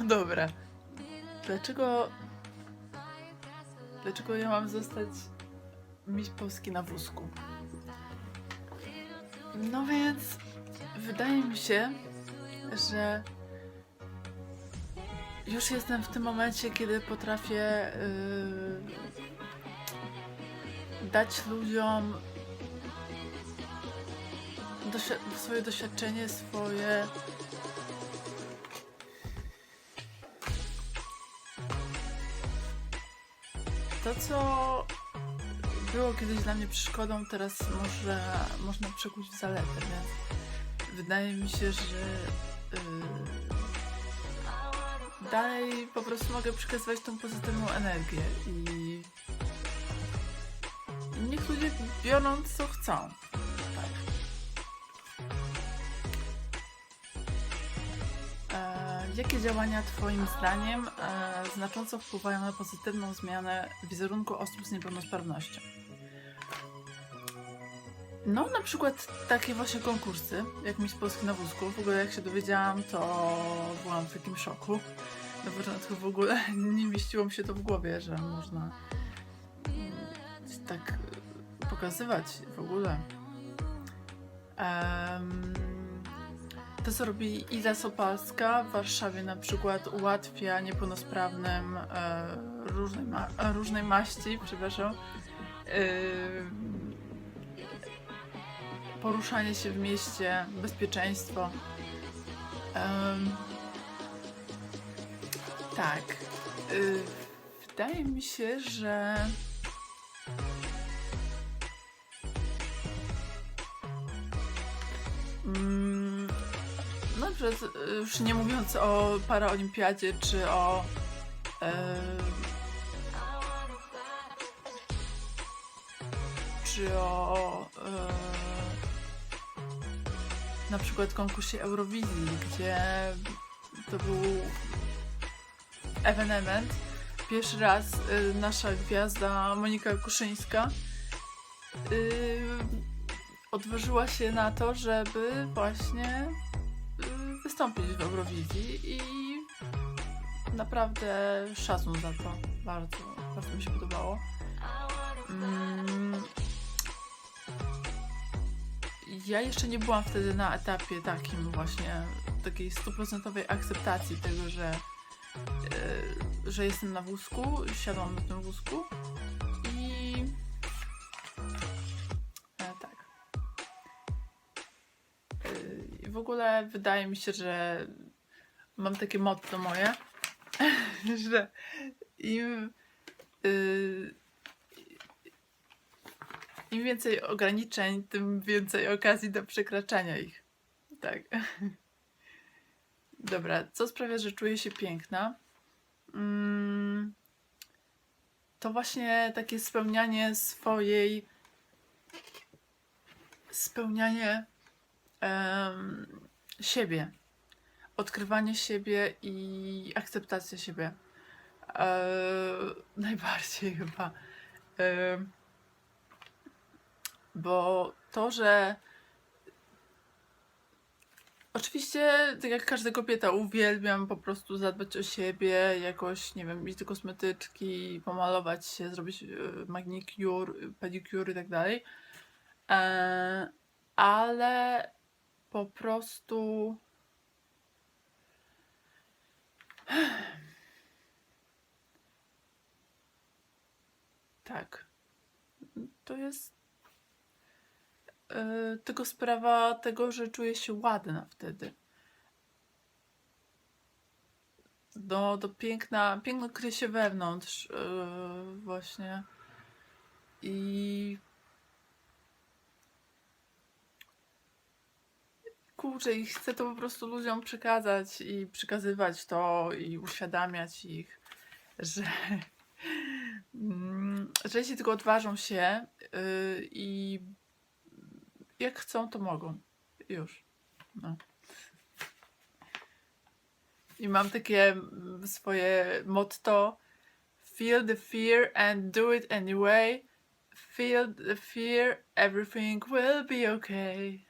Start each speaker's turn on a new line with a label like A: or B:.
A: No dobra. Dlaczego... Dlaczego ja mam zostać miś Polski na wózku? No więc... Wydaje mi się, że już jestem w tym momencie, kiedy potrafię yy, dać ludziom swoje doświadczenie, swoje. To, co było kiedyś dla mnie przeszkodą, teraz może, można przekuć w zaletę, więc wydaje mi się, że yy, dalej po prostu mogę przekazywać tą pozytywną energię i, niech ludzie biorą co chcą. Jakie działania Twoim zdaniem e, znacząco wpływają na pozytywną zmianę wizerunku osób z niepełnosprawnością? No, na przykład takie właśnie konkursy, jak Miss Polski na wózku. W ogóle jak się dowiedziałam, to byłam w takim szoku. Na początku w ogóle nie mieściło mi się to w głowie, że można tak pokazywać w ogóle. Em, to, co robi Iza Sopalska w Warszawie na przykład ułatwia niepełnosprawnym e, różnej, ma- e, różnej maści, przepraszam, em, poruszanie się w mieście, bezpieczeństwo. Em, tak. Y, wydaje mi się, że. No, że z- już nie mówiąc o paraolimpiadzie czy o. E, czy o. E, na przykład konkursie Eurowizji, gdzie to był ewenement. Pierwszy raz y, nasza gwiazda Monika Kuszyńska y, odważyła się na to, żeby właśnie wystąpić w Eurowizji i naprawdę szacun za to. Bardzo, bardzo mi się podobało. Mm, ja jeszcze nie byłam wtedy na etapie takim właśnie takiej stuprocentowej akceptacji tego, że, e, że jestem na wózku, siadłam na tym wózku w ogóle wydaje mi się, że mam takie motto moje, że im y, im więcej ograniczeń, tym więcej okazji do przekraczania ich. Tak. Dobra, co sprawia, że czuję się piękna? Mm, to właśnie takie spełnianie swojej. Spełnianie siebie. Odkrywanie siebie i akceptacja siebie. E, najbardziej chyba. Em, bo to, że oczywiście, tak jak każda kobieta, uwielbiam po prostu zadbać o siebie, jakoś, nie wiem, iść do kosmetyczki, pomalować się, zrobić e, manicure, pedicure i tak dalej. E, ale po prostu tak. To jest Yy, tylko sprawa tego, że czuję się ładna wtedy. Do, do piękna, piękno kryje się wewnątrz yy, właśnie. I kurczę, i chcę to po prostu ludziom przekazać i przekazywać to i uświadamiać ich, że, mm, że jeśli tylko odważą się yy, i jak chcą, to mogą. Już. No. I mam takie mm, swoje motto: Feel the fear and do it anyway. Feel the fear, everything will be okay.